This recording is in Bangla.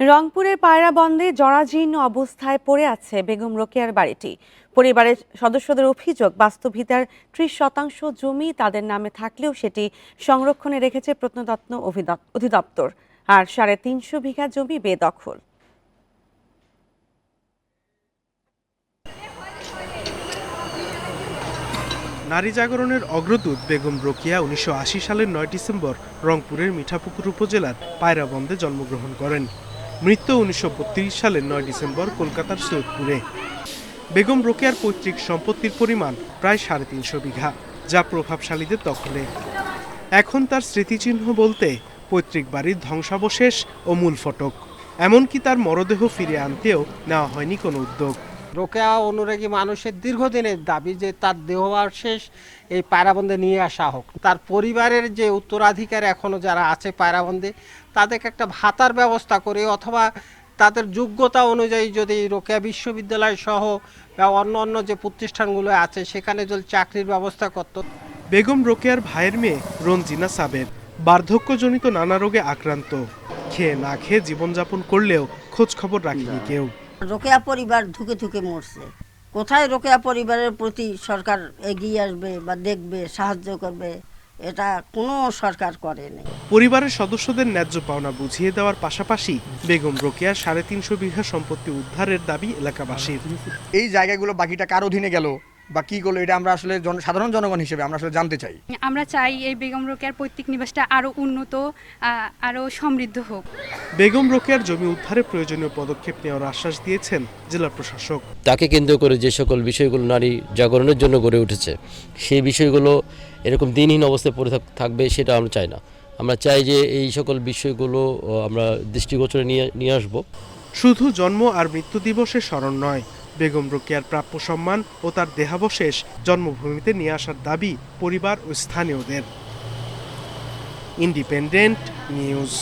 রংপুরের পায়রা বন্দে জরাজীর্ণ অবস্থায় পড়ে আছে বেগম রোকেয়ার বাড়িটি। পরিবারের সদস্যদের অভিযোগ বাস্তুভিতার ত্রিশ শতাংশ জমি তাদের নামে থাকলেও সেটি সংরক্ষণে রেখেছে প্রত্নতত্ত্ব অধিদপ্তর, আর সাড়ে তিনশো বিঘা জমি বেদখল। নারী জাগরণের অগ্রদূত বেগম রোকিয়া উনিশশো আশি সালের নয় ডিসেম্বর রংপুরের মিঠাপুকুর উপজেলার পায়রাবন্দে জন্মগ্রহণ করেন। মৃত্যু উনিশশো সালের নয় ডিসেম্বর কলকাতার সৈয়দপুরে। বেগম রোকেয়ার পৈতৃক সম্পত্তির পরিমাণ প্রায় সাড়ে তিনশো বিঘা, যা প্রভাবশালীদের দখলে। এখন তার স্মৃতিচিহ্ন বলতে পৈতৃক বাড়ির ধ্বংসাবশেষ ও মূল ফটক। এমনকি তার মরদেহ ফিরে আনতেও নেওয়া হয়নি কোনো উদ্যোগ। রোকেয়া অনুরাগী মানুষের দীর্ঘদিনের দাবি যে তার দেহাবশেষ এই পায়রাবন্দে নিয়ে আসা হোক। তার পরিবারের যে উত্তরাধিকার এখনও যারা আছে পায়রাবন্দে তাদেরকে একটা ভাতার ব্যবস্থা করে অথবা তাদের যোগ্যতা অনুযায়ী যদি রোকেয়া বিশ্ববিদ্যালয় সহ বা অন্য অন্য যে প্রতিষ্ঠানগুলো আছে সেখানে যদি চাকরির ব্যবস্থা করত। বেগম রোকেয়ার ভাইয়ের মেয়ে রঞ্জিনা সাবের বার্ধক্যজনিত নানা রোগে আক্রান্ত। খেয়ে না খেয়ে জীবনযাপন করলেও খোঁজ খবর রাখেনি কেউ। রোকেয়া পরিবার ধুকে ধুকে মরছে। কোথায় রোকেয়া পরিবারের প্রতি সরকার এগিয়ে আসবে বা দেখবে সাহায্য করবে এটা কোনো সরকার করেনি পরিবারের সদস্যদের ন্যায্য পাওনা বুঝিয়ে দেওয়ার পাশাপাশি বেগম রোকেয়া সাড়ে তিনশো বিঘা সম্পত্তি উদ্ধারের দাবি এলাকাবাসীর। এই জায়গাগুলো বাকিটা কার অধীনে গেল? বা কি করল এটা আমরা আসলে জন- সাধারণ জনগণ হিসেবে আমরা আসলে জানতে চাই। আমরা চাই এই বেগম রোকেয়ার পৈতৃক নিবাসটা আরও উন্নত আরও সমৃদ্ধ হোক। বেগম রোকেয়ার জমি উদ্ধারে প্রয়োজনীয় পদক্ষেপ নেওয়ার আশ্বাস দিয়েছেন জেলা প্রশাসক। তাকে কেন্দ্র করে যে সকল বিষয়গুলো নারী জাগরণের জন্য গড়ে উঠেছে সেই বিষয়গুলো এরকম দিনহীন অবস্থায় পড়ে থাকবে সেটা আমরা চাই না। আমরা চাই যে এই সকল বিষয়গুলো আমরা দৃষ্টিগোচরে নিয়ে নিয়ে আসব। শুধু জন্ম আর মৃত্যু দিবসের স্মরণ নয় বেগম রোকেয়ার প্রাপ্য সম্মান ও তার দেহাবশেষ জন্মভূমিতে নিয়ে আসার দাবি পরিবার ও স্থানীয়দের। Independent News.